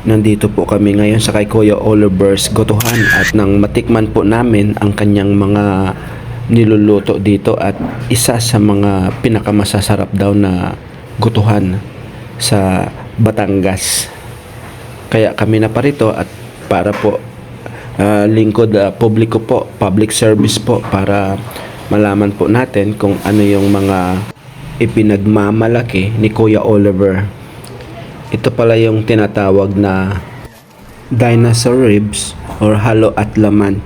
Nandito po kami ngayon sa kay Kuya Oliver's Gotuhan at nang matikman po namin ang kanyang mga niluluto dito at isa sa mga pinakamasasarap daw na gutuhan sa Batangas. Kaya kami na parito at para po ah, lingkod ah, publiko po, public service po para malaman po natin kung ano yung mga ipinagmamalaki ni Kuya Oliver. Ito pala yung tinatawag na dinosaur ribs or halo at laman.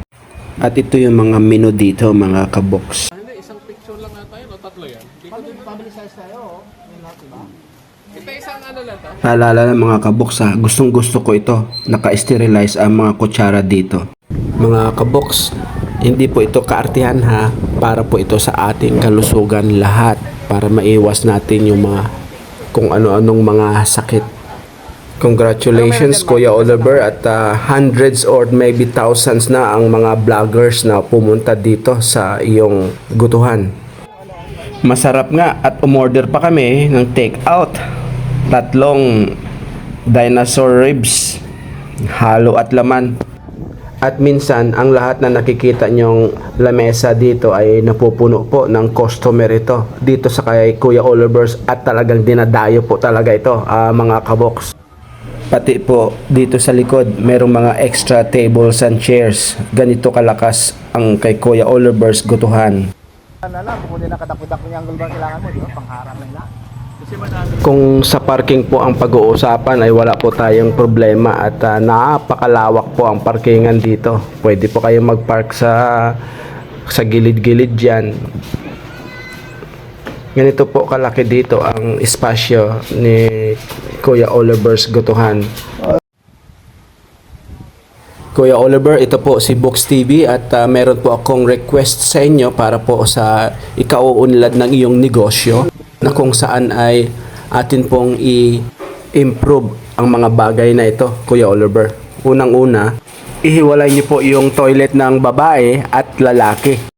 At ito yung mga menu dito mga kabox. Hindi, isang picture lang ata yun o tatlo yan. Family size tayo, oh. Diba? Ito isang ano lang to. Paalala ng mga kabox ha, gustong gusto ko ito. Naka-sterilize ang mga kutsara dito. Mga kabox, hindi po ito kaartihan ha. Para po ito sa ating kalusugan lahat. Para maiwas natin yung mga kung ano-anong mga sakit. Congratulations Kuya Oliver at uh, hundreds or maybe thousands na ang mga vloggers na pumunta dito sa iyong gutuhan. Masarap nga at umorder pa kami ng take out. Tatlong dinosaur ribs, halo at laman. At minsan, ang lahat na nakikita nyong lamesa dito ay napupuno po ng customer ito. Dito sa kay Kuya Oliver's at talagang dinadayo po talaga ito, ah, mga kabox. Pati po dito sa likod, merong mga extra tables and chairs. Ganito kalakas ang kay Kuya Oliver's gutuhan. Ano lang, kung hindi nakadakot-dakot yung angle ba kailangan mo, di ba? Pangharap lang. Madami. Kung sa parking po ang pag-uusapan ay wala po tayong problema at ah, napakalawak po ang parkingan dito. Pwede po kayong mag-park sa sa gilid-gilid diyan. Ganito po kalaki dito ang espasyo ni Kuya Oliver's Gotuhan. Kuya Oliver, ito po si Box TV at ah, meron po akong request sa inyo para po sa ikauunlad ng iyong negosyo na kung saan ay atin pong i-improve ang mga bagay na ito, Kuya Oliver. Unang-una, ihiwalay niyo po yung toilet ng babae at lalaki.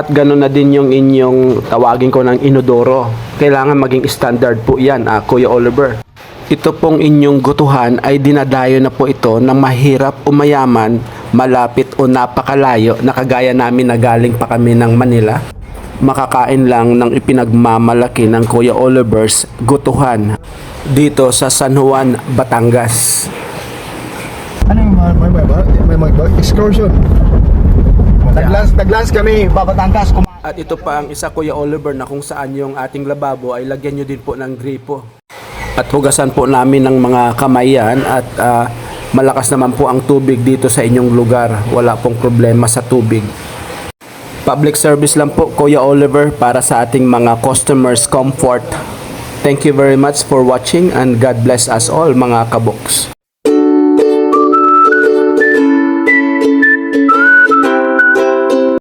At gano'n na din yung inyong tawagin ko ng inodoro. Kailangan maging standard po yan, ah, Kuya Oliver. Ito pong inyong gutuhan ay dinadayo na po ito ng mahirap o mayaman, malapit o napakalayo na kagaya namin na galing pa kami ng Manila. Makakain lang ng ipinagmamalaki ng Kuya Oliver's gutuhan dito sa San Juan, Batangas. Ano yung may, may, excursion. Naglans, naglans kami, Babatangas. At ito pa ang isa Kuya Oliver na kung saan yung ating lababo ay lagyan nyo din po ng gripo. At hugasan po namin ng mga kamay yan at ah, malakas naman po ang tubig dito sa inyong lugar. Wala pong problema sa tubig. Public service lang po Kuya Oliver para sa ating mga customers comfort. Thank you very much for watching and God bless us all mga kaboks.